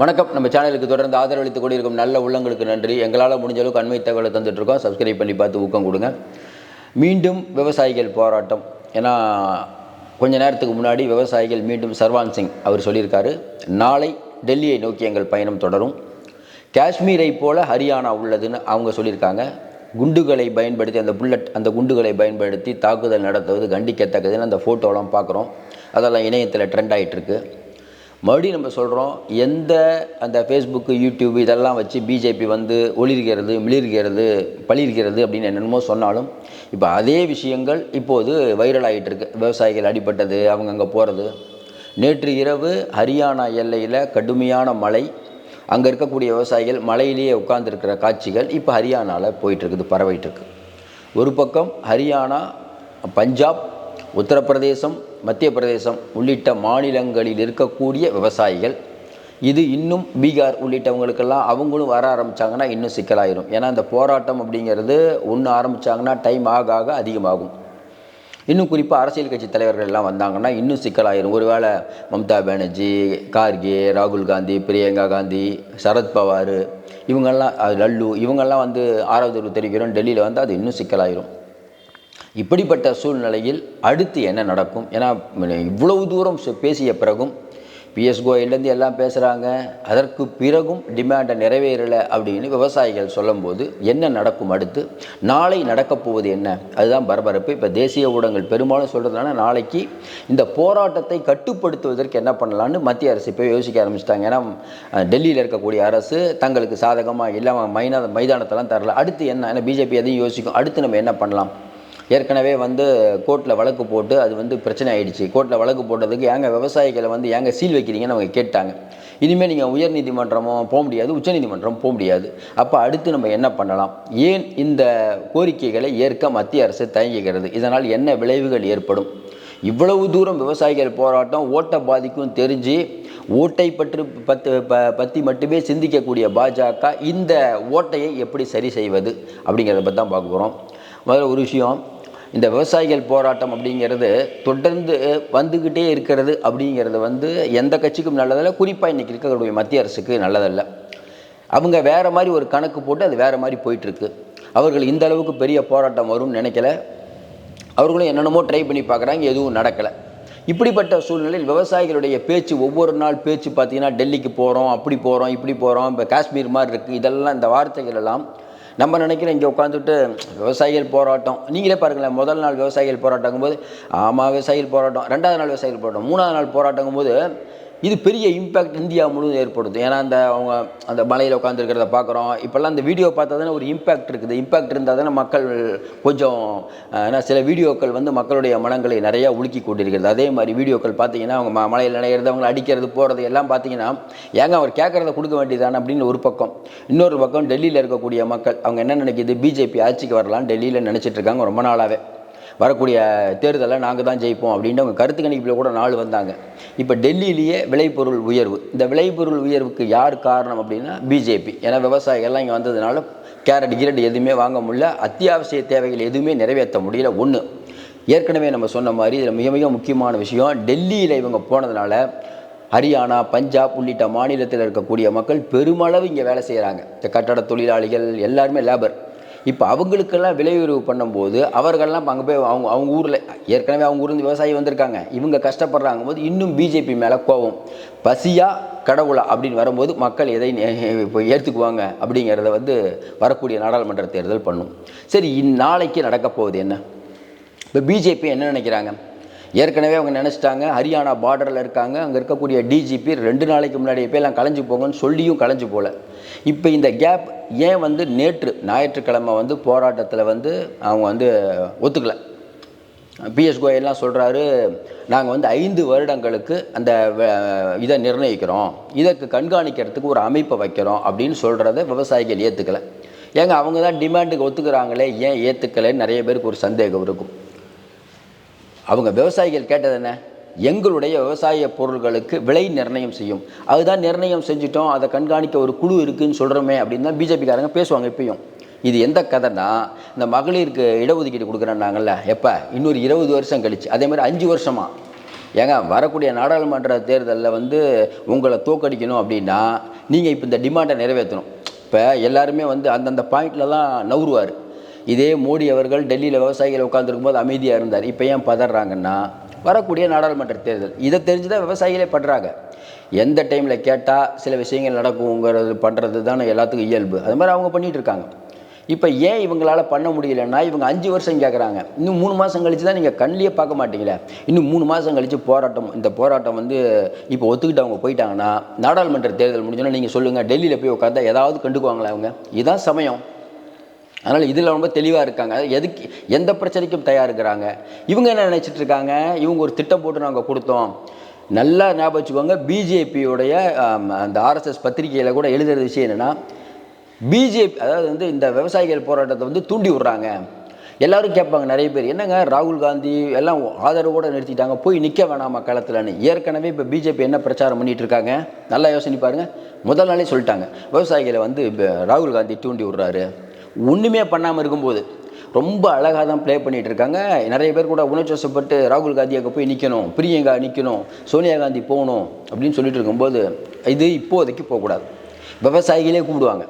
வணக்கம். நம்ம சேனலுக்கு தொடர்ந்து ஆதரவளித்துக் கொண்டிருக்கும் நல்ல உள்ளங்களுக்கு நன்றி. எங்களால் முடிஞ்ச அளவுக்கு அண்மை தகவலை தந்துட்டு இருக்கோம் சப்ஸ்கிரைப் பண்ணி பார்த்து ஊக்கம் கொடுங்க. மீண்டும் விவசாயிகள் போராட்டம். ஏன்னா கொஞ்ச நேரத்துக்கு முன்னாடி விவசாயிகள் மீண்டும் சர்வான் சிங் அவர் சொல்லியிருக்காரு நாளை டெல்லியை நோக்கி எங்கள் பயணம் தொடரும். காஷ்மீரை போல ஹரியானா உள்ளதுன்னு அவங்க சொல்லியிருக்காங்க. குண்டுகளை பயன்படுத்தி அந்த புல்லட் அந்த குண்டுகளை பயன்படுத்தி தாக்குதல் நடத்துவது கண்டிக்கத்தக்கதுன்னு அந்த ஃபோட்டோலாம் பார்க்குறோம். அதெல்லாம் இணையத்தில் ட்ரெண்ட் ஆகிட்டுருக்கு மறுபடியும் நம்ம சொல்கிறோம் எந்த அந்த ஃபேஸ்புக்கு யூடியூப் இதெல்லாம் வச்சு பிஜேபி வந்து ஒளிர்கிறது மிளிர்கிறது பளிர்கிறது அப்படின்னு என்னென்னமோ சொன்னாலும் இப்போ அதே விஷயங்கள் இப்போது வைரல் ஆகிட்டு இருக்கு விவசாயிகள் அடிபட்டது அவங்க அங்கே போகிறது நேற்று இரவு ஹரியானா எல்லையில் கடுமையான மழை அங்கே இருக்கக்கூடிய விவசாயிகள் மலையிலேயே உட்கார்ந்துருக்கிற காட்சிகள் இப்போ ஹரியானாவில் போயிட்டுருக்குது பரவிட்டுருக்கு. ஒரு பக்கம் ஹரியானா பஞ்சாப் உத்தரப்பிரதேசம் மத்திய பிரதேசம் உள்ளிட்ட மாநிலங்களில் இருக்கக்கூடிய விவசாயிகள். இது இன்னும் பீகார் உள்ளிட்டவங்களுக்கெல்லாம் அவங்களும் வர ஆரம்பித்தாங்கன்னா இன்னும் சிக்கலாயிரும். ஏன்னா இந்த போராட்டம் அப்படிங்கிறது ஒன்று ஆரம்பித்தாங்கன்னா டைம் ஆக ஆக அதிகமாகும். இன்னும் குறிப்பாக அரசியல் கட்சி தலைவர்கள் எல்லாம் வந்தாங்கன்னா இன்னும் சிக்கலாயிரும். ஒருவேளை மம்தா பானர்ஜி கார்கே ராகுல் காந்தி பிரியங்கா காந்தி சரத்பவார் இவங்கெல்லாம் லல்லு இவங்கெல்லாம் வந்து ஆறாவது தெரிவிக்கிறோம். டெல்லியில் வந்து அது இன்னும் சிக்கலாயிரும். இப்படிப்பட்ட சூழ்நிலையில் அடுத்து என்ன நடக்கும்? ஏன்னா இவ்வளவு தூரம் பேசிய பிறகும் பிஎஸ் கோயிலேருந்து எல்லாம் பேசுகிறாங்க அதற்கு பிறகும் டிமாண்டை நிறைவேறலை அப்படின்னு விவசாயிகள் சொல்லும்போது என்ன நடக்கும் அடுத்து? நாளை நடக்கப்போவது என்ன? அதுதான் பரபரப்பு. இப்போ தேசிய ஊடகங்கள் பெரும்பாலும் சொல்கிறதுனால நாளைக்கு இந்த போராட்டத்தை கட்டுப்படுத்துவதற்கு என்ன பண்ணலான்னு மத்திய அரசு இப்போ யோசிக்க ஆரம்பிச்சிட்டாங்க. ஏன்னா டெல்லியில் இருக்கக்கூடிய அரசு தங்களுக்கு சாதகமாக இல்லாமல் மைனா மைதானத்தெல்லாம் தரல. அடுத்து என்ன? ஏன்னா பிஜேபி எதையும் யோசிக்கும். அடுத்து நம்ம என்ன பண்ணலாம்? ஏற்கனவே வந்து கோர்ட்டில் வழக்கு போட்டு அது வந்து பிரச்சனை ஆயிடுச்சு. கோர்ட்டில் வழக்கு போட்டதுக்கு ஏங்க விவசாயிகளை வந்து ஏங்க சீல் வைக்கிறீங்கன்னு அவங்க கேட்டாங்க. இனிமேல் நீங்கள் உயர்நீதிமன்றமோ போக முடியாது உச்சநீதிமன்றம் போக முடியாது. அப்போ அடுத்து நம்ம என்ன பண்ணலாம்? ஏன் இந்த கோரிக்கைகளை ஏற்க மத்திய அரசு தயங்குகிறது? இதனால் என்ன விளைவுகள் ஏற்படும்? இவ்வளவு தூரம் விவசாயிகள் போராட்டம் ஓட்டை பாதிக்கும் தெரிஞ்சு ஓட்டை பற்றி பத்து ப பற்றி மட்டுமே சிந்திக்கக்கூடிய பாஜக இந்த ஓட்டையை எப்படி சரி செய்வது அப்படிங்கிறத பற்றி தான் பார்க்க போகிறோம் முதல்ல ஒரு விஷயம் இந்த விவசாயிகள் போராட்டம் அப்படிங்கிறது தொடர்ந்து வந்துக்கிட்டே இருக்கிறது அப்படிங்கிறது வந்து எந்த கட்சிக்கும் நல்லதல்ல. குறிப்பாக இன்றைக்கி இருக்கக்கூடிய மத்திய அரசுக்கு நல்லதல்ல. அவங்க வேறு மாதிரி ஒரு கணக்கு போட்டு அது வேறு மாதிரி போயிட்டுருக்கு. அவர்கள் இந்த அளவுக்கு பெரிய போராட்டம் வரும்னு நினைக்கல. அவர்களும் என்னென்னமோ ட்ரை பண்ணி பார்க்குறாங்க எதுவும் நடக்கலை. இப்படிப்பட்ட சூழ்நிலையில் விவசாயிகளுடைய பேச்சு ஒவ்வொரு நாள் பேச்சு பார்த்தீங்கன்னா டெல்லிக்கு போகிறோம் அப்படி போகிறோம் இப்படி போகிறோம் இப்போ காஷ்மீர் மாதிரி இருக்குது இதெல்லாம் இந்த வார்த்தைகள் எல்லாம் நம்ம நினைக்கிறோம் இங்கே உட்காந்துட்டு விவசாயிகள் போராட்டம். நீங்களே பாருங்களேன் முதல் நாள் விவசாயிகள் போராட்டங்கும் போது ஆமாம் விவசாயிகள் போராட்டம் ரெண்டாவது நாள் விவசாயிகள் போராட்டம் மூணாவது நாள் போராட்டங்கும் போது இது பெரிய இம்பேக்ட் இந்தியா முழுவதும் ஏற்படுது. ஏன்னா அந்த அவங்க அந்த மலையில் உட்காந்துருக்கிறத பார்க்குறோம். இப்போல்லாம் அந்த வீடியோ பார்த்தா தானே ஒரு இம்பேக்ட் இருக்குது. இம்பேக்ட் இருந்தால் தானே மக்கள் கொஞ்சம் ஏன்னா சில வீடியோக்கள் வந்து மக்களுடைய மனங்களை நிறையா உலுக்கி கொண்டிருக்கிறது. அதே மாதிரி வீடியோக்கள் பார்த்தீங்கன்னா அவங்க ம- மலையில் நினைக்கிறது அவங்களை அடிக்கிறது போகிறது எல்லாம் பார்த்தீங்கன்னா ஏங்க அவர் கேட்குறத கொடுக்க வேண்டியதானே அப்படின்னு ஒரு பக்கம். இன்னொரு பக்கம் டெல்லியில் இருக்கக்கூடிய மக்கள் அவங்க என்ன நினைக்கிது? பிஜேபி ஆட்சிக்கு வரலாம் டெல்லியில் நினச்சிட்ருக்காங்க ரொம்ப நாளாகவே வரக்கூடிய தேர்தலை நாங்கள் தான் ஜெயிப்போம் அப்படின்ட்டு அவங்க கருத்து கணிப்பில் கூட நாள் வந்தாங்க. இப்போ டெல்லியிலேயே விளைபொருள் உயர்வு. இந்த விளைபொருள் உயர்வுக்கு யார் காரணம் அப்படின்னா பிஜேபி. ஏன்னா விவசாயிகள்லாம் இங்கே வந்ததுனால கேரட் கிரட் எதுவுமே வாங்க முடியல. அத்தியாவசிய தேவைகள் எதுவுமே நிறைவேற்ற முடியல. ஒன்று ஏற்கனவே நம்ம சொன்ன மாதிரி இதில் மிக மிக முக்கியமான விஷயம் டெல்லியில் இவங்க போனதுனால ஹரியானா பஞ்சாப் உள்ளிட்ட மாநிலத்தில் இருக்கக்கூடிய மக்கள் பெருமளவு இங்கே வேலை செய்கிறாங்க இந்த கட்டட தொழிலாளிகள் எல்லாருமே லேபர் இப்போ அவங்களுக்கெல்லாம் விலை உயர்வு பண்ணும்போது அவர்கள்லாம் அங்கே போய் அவங்க அவங்க ஊரில் ஏற்கனவே அவங்க ஊர்லேருந்து விவசாயி வந்திருக்காங்க. இவங்க கஷ்டப்படுறாங்க போது இன்னும் பிஜேபி மேலே கோவம். பசியா கடவுளா அப்படின்னு வரும்போது மக்கள் எதை இப்போ ஏற்றுக்குவாங்க அப்படிங்கிறத வந்து வரக்கூடிய நாடாளுமன்ற தேர்தல் பண்ணும். சரி இந்நாளைக்கு நடக்க போகுது என்ன? இப்போ பிஜேபி என்ன நினைக்கிறாங்க? ஏற்கனவே அவங்க நினச்சிட்டாங்க ஹரியானா பார்டரில் இருக்காங்க அங்கே இருக்கக்கூடிய டிஜிபி ரெண்டு நாளைக்கு முன்னாடியே போய் எல்லாம் கலைஞ்சு போங்கன்னு சொல்லியும் கலைஞ்சு போகல இப்போ இந்த கேப் ஏன் வந்து நேற்று ஞாயிற்றுக்கிழமை வந்து போராட்டத்தில் வந்து அவங்க வந்து ஒத்துக்கலை. பிஎஸ் கோயல்லாம் சொல்கிறாரு நாங்கள் வந்து ஐந்து வருடங்களுக்கு அந்த வ- இதை நிர்ணயிக்கிறோம். இதற்கு கண்காணிக்கிறதுக்கு ஒரு அமைப்பை வைக்கிறோம் அப்படின்னு சொல்கிறத விவசாயிகள் ஏற்றுக்கலை ஏங்க அவங்க தான் டிமாண்டுக்கு ஒத்துக்கிறாங்களே ஏன் ஏற்றுக்கலைன்னு நிறைய பேருக்கு ஒரு சந்தேகம் இருக்கும். அவங்க விவசாயிகள் கேட்டது என்ன? எங்களுடைய விவசாய பொருள்களுக்கு விலை நிர்ணயம் செய்யும். அதுதான் நிர்ணயம் செஞ்சுட்டோம் அதை கண்காணிக்க ஒரு குழு இருக்குதுன்னு சொல்கிறோமே அப்படின்னு தான் பிஜேபிக்காரங்க பேசுவாங்க இப்பயும். இது எந்த கதைனா இந்த மகளிருக்கு இடஒதுக்கீடு கொடுக்குறேன்னாங்கல்ல எப்போ? இன்னொரு இருபது வருஷம் கழிச்சு. அதே மாதிரி அஞ்சு வருஷமா. ஏங்க வரக்கூடிய நாடாளுமன்ற தேர்தலில் வந்து உங்களை தோக்கடிக்கணும் அப்படின்னா நீங்கள் இப்போ இந்த டிமாண்டை நிறைவேற்றணும். இப்போ எல்லாருமே வந்து அந்தந்த பாயிண்டில் தான் நவுருவார். இதே மோடி அவர்கள் டெல்லியில் விவசாயிகள் உட்காந்துருக்கும் போது அமைதியாக இருந்தார். இப்போ ஏன் பதறாங்கன்னா வரக்கூடிய நாடாளுமன்ற தேர்தல். இதை தெரிஞ்சு தான் விவசாயிகளே பண்ணுறாங்க எந்த டைமில் கேட்டால் சில விஷயங்கள் நடக்குங்கிறது பண்ணுறது தான் எல்லாத்துக்கும் இயல்பு. அது மாதிரி அவங்க பண்ணிகிட்டு இருக்காங்க இப்போ ஏன் இவங்களால பண்ண முடியலன்னா இவங்க அஞ்சு வருஷம் கேட்குறாங்க இன்னும் மூணு மாதம் கழிச்சு தான் நீங்கள் கண்ணிலே பார்க்க மாட்டீங்களே. இன்னும் மூணு மாதம் கழிச்சு போராட்டம் இந்த போராட்டம் வந்து இப்போ ஒத்துக்கிட்டு அவங்க போயிட்டாங்கன்னா நாடாளுமன்ற தேர்தல் முடிஞ்சோன்னா நீங்கள் சொல்லுங்கள் டெல்லியில் போய் உட்காந்தா ஏதாவது கண்டுக்குவாங்களா அவங்க இதுதான் சமயம். அதனால் இதில் ரொம்ப தெளிவாக இருக்காங்க. எதுக்கு எந்த பிரச்சனைக்கும் தயாரிக்கிறாங்க. இவங்க என்ன நினச்சிட்டு இருக்காங்க இவங்க ஒரு திட்டம் போட்டு நாங்கள் கொடுத்தோம். நல்லா ஞாபகம் வச்சுக்கோங்க பிஜேபியோடைய அந்த ஆர்எஸ்எஸ் பத்திரிகையில் கூட எழுதுகிற விஷயம் என்னென்னா பிஜேபி அதாவது வந்து இந்த விவசாயிகள் போராட்டத்தை வந்து தூண்டி விட்றாங்க. எல்லாரும் கேட்பாங்க நிறைய பேர் என்னங்க ராகுல் காந்தி எல்லாம் ஆதரவோடு நிறுத்திட்டாங்க போய் நிற்க வேணாமா களத்துலன்னு. ஏற்கனவே இப்போ பிஜேபி என்ன பிரச்சாரம் பண்ணிட்டு இருக்காங்க நல்லா யோசனை பாருங்கள் முதல் நாளே சொல்லிட்டாங்க. விவசாயிகளை வந்து ராகுல் காந்தி தூண்டி விட்றாரு. ஒன்றுமே பண்ணாமல் இருக்கும்போது ரொம்ப அழகாக தான் ப்ளே பண்ணிகிட்டு இருக்காங்க. நிறைய பேர் கூட உணர்ச்சிவசப்பட்டு ராகுல் காந்தி அங்கே போய் நிற்கணும் பிரியங்கா நிற்கணும் சோனியா காந்தி போகணும் அப்படின்னு சொல்லிட்டு இருக்கும்போது இது இப்போதைக்கு போகக்கூடாது விவசாயிகளே கூப்பிடுவாங்க.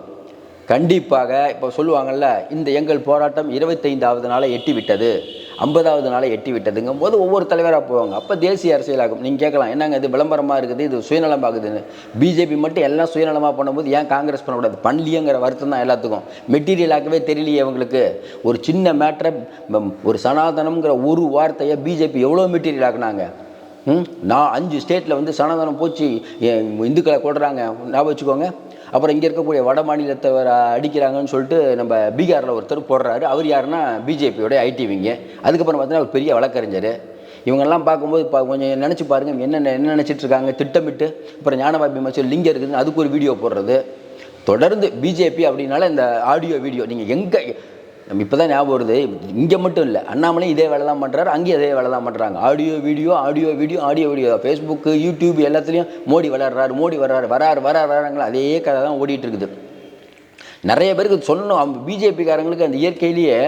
கண்டிப்பாக இப்போ சொல்லுவாங்கல்ல இந்த எங்கள் போராட்டம் இருபத்தைந்தாவது நாளை எட்டி விட்டது ஐம்பதாவது நாளை எட்டி விட்டதுங்கும் போது ஒவ்வொரு தலைவராக போவாங்க. அப்போ தேசிய அரசியலாகும். நீங்கள் கேட்கலாம் என்னங்க இது விளம்பரமாக இருக்குது இது சுயநலம் ஆகுதுன்னு. பிஜேபி மட்டும் எல்லாம் சுயநலமாக பண்ணும்போது ஏன் காங்கிரஸ் பண்ணக்கூடாது? பண்ணலையேங்கிற வருத்தம் தான் எல்லாத்துக்கும். மெட்டீரியலாகவே தெரியலையே அவங்களுக்கு ஒரு சின்ன மேட்ரை ஒரு சனாதனம்ங்கிற ஒரு வார்த்தையை பிஜேபி எவ்வளோ மெட்டீரியல் ஆக்குனாங்க? ம் நான் அஞ்சு ஸ்டேட்டில் வந்து சனாதனம் போச்சு இந்துக்களை கொடுறாங்க ஞாபகம் வச்சுக்கோங்க. அப்புறம் இங்கே இருக்கக்கூடிய வட மாநிலத்தவர் அடிக்கிறாங்கன்னு சொல்லிட்டு நம்ம பீகாரில் ஒருத்தர் போடுறாரு. அவர் யாருன்னா பிஜேபியோட ஐடிவிங்க. அதுக்கப்புறம் பார்த்தீங்கன்னா ஒரு பெரிய வழக்கறிஞர். இவங்கெல்லாம் பார்க்கும்போது இப்போ கொஞ்சம் நினச்சி பாருங்கள் என்னென்ன என்ன நினச்சிட்டு இருக்காங்க திட்டமிட்டு அப்புறம் ஞானபாபி மச்சல் லிங்கம் இருக்குதுன்னு அதுக்கு ஒரு வீடியோ போடுறது. தொடர்ந்து பிஜேபி அப்படின்னால இந்த ஆடியோ வீடியோ நீங்கள் எங்கே நம்ம இப்போ தான் ஞாபகம் வருது. இங்கே மட்டும் இல்லை அண்ணாமலையும் இதே வேலை தான் பண்ணுறாரு அங்கேயும் அதே வேலை தான் பண்ணுறாங்க audio video audio video audio video Facebook YouTube எல்லாத்துலேயும் மோடி விளையாடுறாரு மோடி வர்றாரு வராரு வராரு வராங்களா அதே கதை தான் ஓடிட்டு இருக்குது நிறைய பேருக்கு சொல்லணும். அவங்க பிஜேபிக்காரங்களுக்கு அந்த இயற்கையிலேயே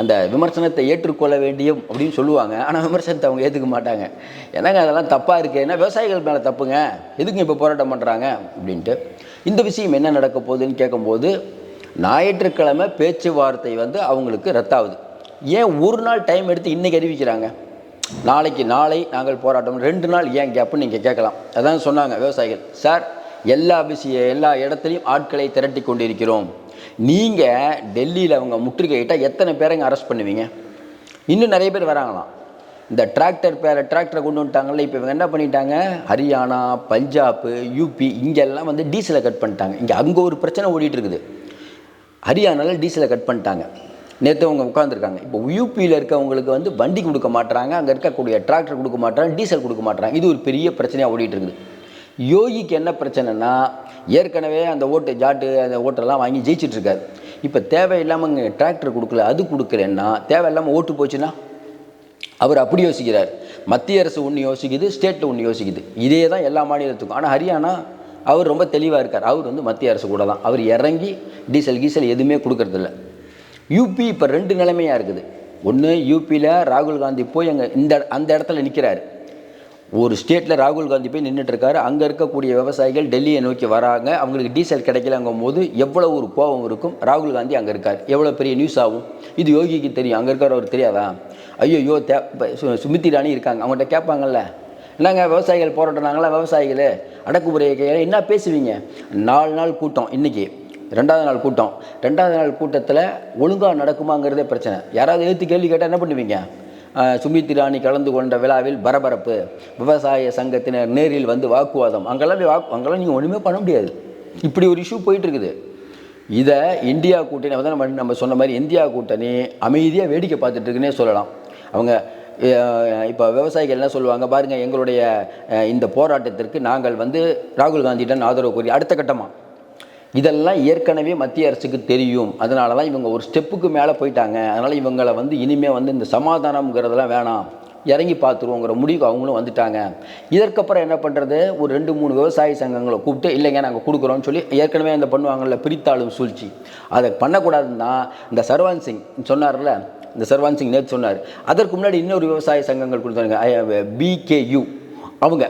அந்த விமர்சனத்தை ஏற்றுக்கொள்ள வேண்டியும் அப்படின்னு சொல்லுவாங்க. ஆனால் விமர்சனத்தை அவங்க ஏற்றுக்க மாட்டாங்க. என்னங்க அதெல்லாம் தப்பாக இருக்குது ஏன்னா விவசாயிகள் மேலே தப்புங்க? எதுக்கு இப்போ போராட்டம் பண்ணுறாங்க அப்படின்ட்டு. இந்த விஷயம் என்ன நடக்க போகுதுன்னு கேட்கும்போது ஞாயிற்றுக்கிழமை பேச்சுவார்த்தை வந்து அவங்களுக்கு ரத்தாகுது. ஏன் ஒரு நாள் டைம் எடுத்து இன்றைக்கி அறிவிக்கிறாங்க? நாளைக்கு நாளை நாங்கள் போராட்டம் ரெண்டு நாள் ஏன் கேப்புன்னு நீங்கள் கேட்கலாம். அதான் சொன்னாங்க விவசாயிகள். சார் எல்லா விஷய எல்லா இடத்துலையும் ஆட்களை திரட்டி கொண்டிருக்கிறோம். நீங்கள் டெல்லியில் அவங்க முற்றுகையிட்டால் எத்தனை பேரைங்க அரெஸ்ட் பண்ணுவீங்க? இன்னும் நிறைய பேர் வராங்களாம். இந்த டிராக்டர் பேர டிராக்டரை கொண்டு வந்துட்டாங்கல்ல இப்போ இவங்க என்ன பண்ணிட்டாங்க? ஹரியானா பஞ்சாப் யூபி இங்கெல்லாம் வந்து டீசலை கட் பண்ணிட்டாங்க. இங்கே அங்கே ஒரு பிரச்சனை ஓடிட்டு இருக்குது. ஹரியானாவில் டீசலை கட் பண்ணிட்டாங்க. நேற்று அவங்க உட்காந்துருக்காங்க இப்போ யூபியில் இருக்கவங்களுக்கு வந்து வண்டி கொடுக்க மாட்டுறாங்க அங்கே இருக்கக்கூடிய டிராக்டர் கொடுக்க மாட்டுறாங்க டீசல் கொடுக்க மாட்டுறாங்க இது ஒரு பெரிய பிரச்சனையாக ஓடிட்டு இருக்குது யோகிக்கு என்ன பிரச்சனைனா ஏற்கனவே அந்த ஓட்டு ஜாட்டு அந்த ஓட்டெல்லாம் வாங்கி ஜெயிச்சிட்ருக்காரு. இப்போ தேவையில்லாமல் இங்கே டிராக்டர் கொடுக்கல அது கொடுக்குறேன்னா தேவையில்லாமல் ஓட்டு போச்சுன்னா அவர் அப்படி யோசிக்கிறார். மத்திய அரசு ஒன்று யோசிக்குது ஸ்டேட்டில் ஒன்று யோசிக்குது. இதே தான் எல்லா மாநிலத்துக்கும். ஆனால் ஹரியானா அவர் ரொம்ப தெளிவாக இருக்கார். அவர் வந்து மத்திய அரசு கூட தான். அவர் இறங்கி டீசல் கீசல் எதுவுமே கொடுக்கறதில்ல. யூபி இப்போ ரெண்டு நிலைமையாக இருக்குது. ஒன்று யூபியில் ராகுல் காந்தி போய் அங்கே இந்த அந்த இடத்துல நிற்கிறாரு ஒரு ஸ்டேட்டில் ராகுல் காந்தி போய் நின்றுட்டுருக்காரு அங்கே இருக்கக்கூடிய விவசாயிகள் டெல்லியை நோக்கி வராங்க. அவங்களுக்கு டீசல் கிடைக்கலங்கும் போது எவ்வளோ ஒரு கோபம் இருக்கும். ராகுல் காந்தி அங்கே இருக்கார். எவ்வளோ பெரிய நியூஸ் ஆகும்? இது யோகிக்கு தெரியும். அங்கே இருக்கிறவர் தெரியாதா? ஐயோ தே சு- சுமித்தி ராணி இருக்காங்க. அவங்கள்ட்ட கேட்பாங்கல்ல? என்னங்க விவசாயிகள் போராட்டினாங்களா விவசாயிகள்? அடக்குமுறையை என்ன பேசுவீங்க? நாலு நாள் கூட்டம் இன்னைக்கு. ரெண்டாவது நாள் கூட்டம். ரெண்டாவது நாள் கூட்டத்தில் ஒழுங்காக நடக்குமாங்கிறதே பிரச்சனை. யாராவது எழுத்து கேள்வி கேட்டால் என்ன பண்ணுவீங்க? சுமித் இராணி கலந்து கொண்ட விழாவில் பரபரப்பு. விவசாய சங்கத்தினர் நேரில் வந்து வாக்குவாதம். அங்கெல்லாம் போய் வாக்கு அங்கெல்லாம் நீங்கள் ஒன்றுமே பண்ண முடியாது. இப்படி ஒரு இஷ்யூ போயிட்டுருக்குது இதை இந்தியா கூட்டணி வந்து நம்ம நம்ம சொன்ன மாதிரி இந்தியா கூட்டணி அமைதியாக வேடிக்கை பார்த்துட்டு இருக்குன்னே சொல்லலாம். அவங்க இப்போ விவசாயிகள் என்ன சொல்லுவாங்க பாருங்கள் எங்களுடைய இந்த போராட்டத்திற்கு நாங்கள் வந்து ராகுல் காந்தியிடம் ஆதரவு கோரி அடுத்த கட்டமாக இதெல்லாம் ஏற்கனவே மத்திய அரசுக்கு தெரியும். அதனால தான் இவங்க ஒரு ஸ்டெப்புக்கு மேலே போயிட்டாங்க. அதனால் இவங்களை வந்து இனிமேல் வந்து இந்த சமாதானம்ங்கிறதெல்லாம் வேணாம். இறங்கி பார்த்துருவோங்கிற முடிவுக்கு அவங்களும் வந்துட்டாங்க. இதற்கப்புறம் என்ன பண்ணுறது ஒரு ரெண்டு மூணு விவசாய சங்கங்களை கூப்பிட்டு இல்லைங்க நாங்கள் கொடுக்குறோம்னு சொல்லி ஏற்கனவே அந்த பண்ணுவாங்கள்ல பிரித்தாளும் சூழ்ச்சி. அதை பண்ணக்கூடாதுன்னா இந்த சர்வான் சிங் சொன்னார்ல இந்த சர்வான் சிங் நேற்று சொன்னார். அதற்கு முன்னாடி இன்னொரு விவசாய சங்கங்கள் கொடுத்தாங்க பிகேயு அவங்க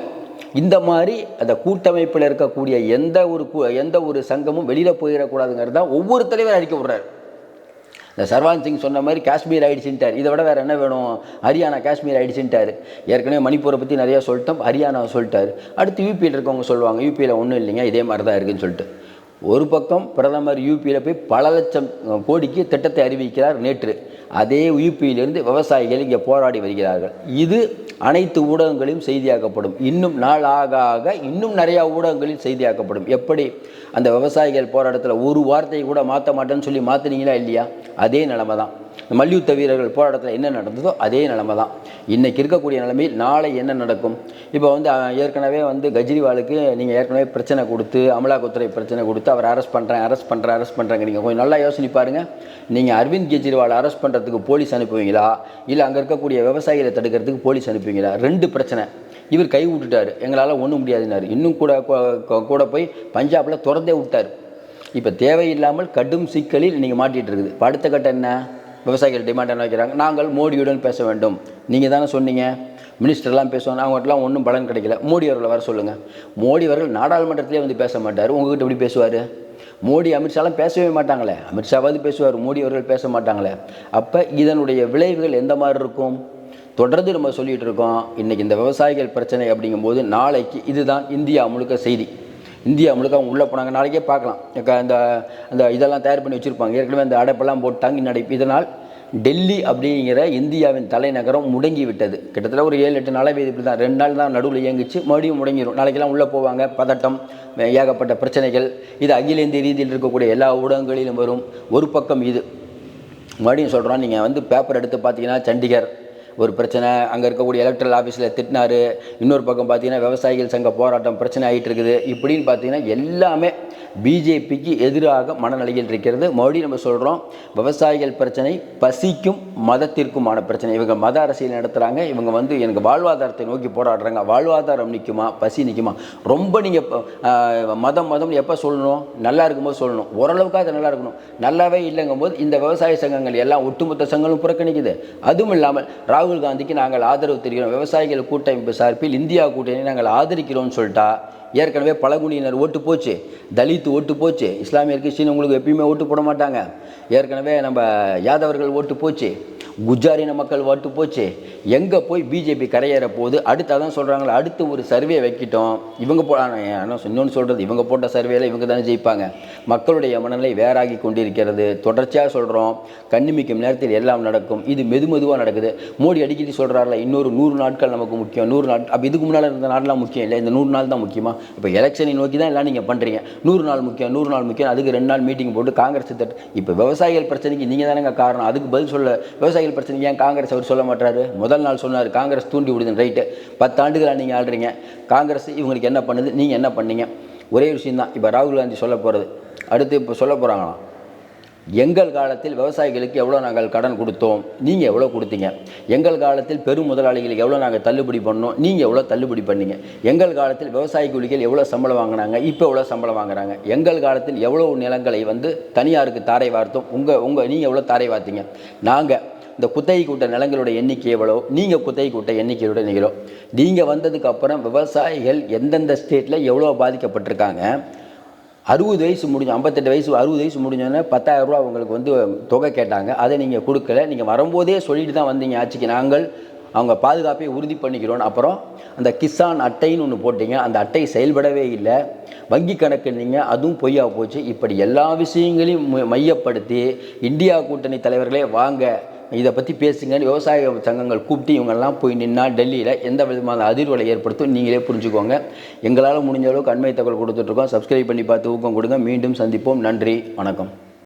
இந்த மாதிரி அந்த கூட்டமைப்பில் இருக்கக்கூடிய எந்த ஒரு எந்த ஒரு சங்கமும் வெளியில் போயிடக்கூடாதுங்கிறது தான் ஒவ்வொரு தலைவர் அறிக்கை விடுறாரு. இந்த சர்வான் சிங் சொன்ன மாதிரி காஷ்மீர் ஆயிடுச்சுட்டார் இதை விட வேறு என்ன வேணும்? ஹரியானா காஷ்மீர் ஆயிடுச்சுட்டார் ஏற்கனவே மணிப்பூரை பற்றி நிறையா சொல்லிட்டோம். ஹரியானா சொல்லிட்டாரு. அடுத்து யூபியில் இருக்கவங்க சொல்லுவாங்க. யூபியில் ஒன்றும் இல்லைங்க. இதே மாதிரி தான் இருக்குதுன்னு சொல்லிட்டு. ஒரு பக்கம் பிரதமர் யூபியில் போய் பல லட்சம் கோடிக்கு திட்டத்தை அறிவிக்கிறார் நேற்று. அதே யூபியிலிருந்து விவசாயிகள் இங்கே போராடி வருகிறார்கள். இது அனைத்து ஊடகங்களையும் செய்தியாக்கப்படும். இன்னும் நாள் ஆக ஆக இன்னும் நிறையா ஊடகங்களில் செய்தியாக்கப்படும். எப்படி? அந்த விவசாயிகள் போராட்டத்தில் ஒரு வார்த்தையை கூட மாற்ற மாட்டேன்னு சொல்லி மாற்றினீங்களா இல்லையா? அதே நிலமை தான் இந்த மல்யுத்த வீரர்கள் போராட்டத்தில் என்ன நடந்ததோ அதே நிலமை தான் இன்றைக்கி இருக்கக்கூடிய நிலைமையில் நாளை என்ன நடக்கும்? இப்போ வந்து ஏற்கனவே வந்து கெஜ்ரிவாலுக்கு நீங்கள் ஏற்கனவே பிரச்சனை கொடுத்து அமலாக்கத்துறை பிரச்சனை கொடுத்து அவர் அரெஸ்ட் பண்ணுறேன் அரெஸ்ட் பண்ணுறேன் அரெஸ்ட் பண்ணுறாங்க நீங்கள் கொஞ்சம் நல்லா யோசனை பாருங்கள் நீங்கள் அரவிந்த் கெஜ்ரிவால் அரெஸ்ட் பண்ணுறதுக்கு போலீஸ் அனுப்புவீங்களா? இல்லை அங்கே இருக்கக்கூடிய விவசாயிகளை தடுக்கிறதுக்கு போலீஸ் அனுப்புவீங்களா? ரெண்டு பிரச்சனை. இவர் கை விட்டுட்டார். எங்களால் ஒன்றும் முடியாதுன்னாரு. இன்னும் கூட கூட போய் பஞ்சாபில் திறந்தே விட்டார். இப்போ தேவையில்லாமல் கடும் சிக்கலில் நீங்கள் மாட்டிகிட்டு இருக்குது. இப்போ அடுத்த கட்டம் என்ன? விவசாயிகள் டிமாண்ட் என்ன வைக்கிறாங்க? நாங்கள் மோடியுடன் பேச வேண்டும். நீங்கள் தானே சொன்னீங்க. மினிஸ்டர்லாம் பேசுவாங்க. அவங்ககிட்டலாம் ஒன்றும் பலன் கிடைக்கல. மோடி அவர்களை வர சொல்லுங்கள் மோடி அவர்கள் நாடாளுமன்றத்திலே வந்து பேச மாட்டார். உங்ககிட்ட எப்படி பேசுவார்? மோடி அமித்ஷாலாம் பேசவே மாட்டாங்களே. அமித்ஷாவாவது பேசுவார். மோடி அவர்கள் பேச மாட்டாங்களே. அப்போ இதனுடைய விளைவுகள் எந்த மாதிரி இருக்கும்? தொடர்ந்து நம்ம சொல்லிகிட்டு இருக்கோம். இன்றைக்கி இந்த விவசாயிகள் பிரச்சனை அப்படிங்கும்போது நாளைக்கு இதுதான் இந்தியா முழுக்க செய்தி. இந்தியா முழுக்க அவங்க உள்ளே போனாங்க. நாளைக்கே பார்க்கலாம். அந்த அந்த இதெல்லாம் தயார் பண்ணி வச்சுருப்பாங்க. ஏற்கனவே அந்த அடைப்பெல்லாம் போட்டு தங்கி நடைப்பு இதனால் டெல்லி அப்படிங்கிற இந்தியாவின் தலைநகரம் முடங்கி விட்டது கிட்டத்தட்ட ஒரு ஏழு எட்டு நாளாக இப்படி தான் ரெண்டு நாள் தான் நடுவில் இயங்குச்சு. மறுபடியும் முடங்கிடும் நாளைக்கெல்லாம் உள்ளே போவாங்க. பதட்டம் ஏகப்பட்ட பிரச்சனைகள். இது அகில இந்திய ரீதியில் இருக்கக்கூடிய எல்லா ஊடகங்களிலும் வரும். ஒரு பக்கம் இது. மறுபடியும் சொல்கிறோம் நீங்கள் வந்து பேப்பர் எடுத்து பார்த்தீங்கன்னா சண்டிகர் ஒரு பிரச்சனை. அங்கே இருக்கக்கூடிய எலக்ட்ரல் ஆஃபீஸில் திட்டினார். இன்னொரு பக்கம் பார்த்தீங்கன்னா விவசாயிகள் சங்க போராட்டம் பிரச்சனை ஆகிட்டு இருக்குது. இப்படின்னு பார்த்தீங்கன்னா எல்லாமே பிஜேபிக்கு எதிராக மனநிலையில் இருக்கிறது. மறுபடியும் நம்ம சொல்கிறோம் விவசாயிகள் பிரச்சனை பசிக்கும் மதத்திற்குமான பிரச்சனை. இவங்க மத அரசியல் நடத்துகிறாங்க இவங்க வந்து எனக்கு வாழ்வாதாரத்தை நோக்கி போராடுறாங்க. வாழ்வாதாரம் நிற்குமா பசி நிற்குமா ரொம்ப நீங்கள் மதம் மதம் எப்போ சொல்லணும்? நல்லா இருக்கும்போது சொல்லணும். ஓரளவுக்கு அது நல்லா இருக்கணும். நல்லாவே இல்லைங்கும் போது இந்த விவசாய சங்கங்கள் எல்லாம் ஒட்டுமொத்த சங்கங்களும் புறக்கணிக்குது. அதுவும் இல்லாமல் ராகுல் காந்திக்கு நாங்கள் ஆதரவு தெரிகிறோம் விவசாயிகள் கூட்டமைப்பு சார்பில் இந்தியா கூட்டணி நாங்கள் ஆதரிக்கிறோம்னு சொல்லிட்டா ஏற்கனவே பழங்குடியினர் ஓட்டு போச்சு தலித் ஓட்டு போச்சு இஸ்லாமியர் கிறிஸ்டின் உங்களுக்கு எப்பயுமே ஓட்டு போட மாட்டாங்க. ஏற்கனவே நம்ம யாதவர்கள் ஓட்டு போச்சு குஜாரின மக்கள் ஓட்டு போச்சு. எங்கே போய் பிஜேபி கரையேற போகுது? அடுத்து அதான் சொல்கிறாங்களே அடுத்து ஒரு சர்வே வைக்கிட்டோம். இவங்க போ இன்னொன்று சொல்கிறது இவங்க போட்ட சர்வேல இவங்க தானே ஜெயிப்பாங்க. மக்களுடைய மனநிலை வேறாகி கொண்டிருக்கிறது. தொடர்ச்சியாக சொல்கிறோம் கண்ணிமிக்கும் நேரத்தில் எல்லாம் நடக்கும். இது மெது மெதுவாக நடக்குது. மோடி அடிக்கடி சொல்கிறாரில்ல இன்னொரு நூறு நாட்கள் நமக்கு முக்கியம் நூறு நாட் அப்போ இதுக்கு முன்னால் இருந்த நாடெலாம் முக்கியம் இல்லை இந்த நூறு நாள் தான் முக்கியமா இப்போ எலெக்ஷனை நோக்கி தான் எல்லாம் நீங்கள் பண்ணுறீங்க நூறு நாள் முக்கியம் நூறு நாள் முக்கியம் அதுக்கு ரெண்டு நாள் மீட்டிங் போட்டு காங்கிரஸ் தட்டு இப்போ விவசாயிகள் பிரச்சனைக்கு நீங்கள் தானேங்க காரணம். அதுக்கு பதில் சொல்ல விவசாயிகள் பிரச்சனைக்கு ஏன் காங்கிரஸ் அவர் சொல்ல மாட்டாரு முதல் நாள் சொன்னார் காங்கிரஸ் தூண்டி விடுதுன்னு ரைட்டு பத்தாண்டுகளாக நீங்கள் ஆடுறீங்க காங்கிரஸ் இவங்களுக்கு என்ன பண்ணுது? நீங்கள் என்ன பண்ணீங்க? ஒரே விஷயம் தான் இப்போ ராகுல் காந்தி சொல்ல போகிறது அடுத்து இப்போ சொல்ல போகிறாங்களாம் எங்கள் காலத்தில் விவசாயிகளுக்கு எவ்வளோ நாங்கள் கடன் கொடுத்தோம் நீங்கள் எவ்வளோ கொடுத்தீங்க? எங்கள் காலத்தில் பெரும் முதலாளிகளுக்கு எவ்வளோ நாங்கள் தள்ளுபடி பண்ணோம் நீங்கள் எவ்வளோ தள்ளுபடி பண்ணீங்க? எங்கள் காலத்தில் விவசாய கூலிகள் எவ்வளோ சம்பளம் வாங்கினாங்க இப்போ எவ்வளோ சம்பளம் வாங்குறாங்க? எங்கள் காலத்தில் எவ்வளோ நிலங்களை வந்து தனியாருக்கு தாரை வார்த்தோம் உங்கள் உங்கள் நீங்கள் எவ்வளோ தாரை வார்த்தீங்க? நாங்கள் இந்த குத்தகை கூட்ட நிலங்களோட எண்ணிக்கை எவ்வளோ? நீங்கள் குத்தகை கூட்ட எண்ணிக்கையோட நிகழும் நீங்கள் வந்ததுக்கப்புறம் விவசாயிகள் எந்தெந்த ஸ்டேட்டில் எவ்வளோ பாதிக்கப்பட்டிருக்காங்க அறுபது வயசு முடிஞ்ச ஐம்பத்தெட்டு வயசு அறுபது வயசு முடிஞ்சோடனே பத்தாயிரம் ரூபா அவங்களுக்கு வந்து தொகை கேட்டாங்க. அதை நீங்கள் கொடுக்கல. நீங்கள் வரும்போதே சொல்லிட்டு தான் வந்தீங்க. ஆட்சிக்கு நாங்கள் அவங்க பாதுகாப்பை உறுதி பண்ணிக்கிறோம். அப்புறம் அந்த கிசான் அட்டைன்னு ஒன்று போட்டீங்க. அந்த அட்டை செயல்படவே இல்லை. வங்கி கணக்கு நீங்கள் அதுவும் பொய்யா போச்சு. இப்படி எல்லா விஷயங்களையும் மையப்படுத்தி இந்தியா கூட்டணி தலைவர்களே வாங்க. இதை பற்றி பேசுங்கன்னு விவசாய சங்கங்கள் கூப்பிட்டு இவங்கெல்லாம் போய் நின்னா டெல்லியில் எந்த விதமான அதிர்வலை ஏற்படுத்தும் நீங்களே புரிஞ்சுக்கோங்க. எங்களால் முடிஞ்ச அளவுக்கு அண்மை தகவல் கொடுத்துட்ருக்கோம் சப்ஸ்கிரைப் பண்ணி பார்த்து ஊக்கம் கொடுங்க. மீண்டும் சந்திப்போம். நன்றி. வணக்கம்.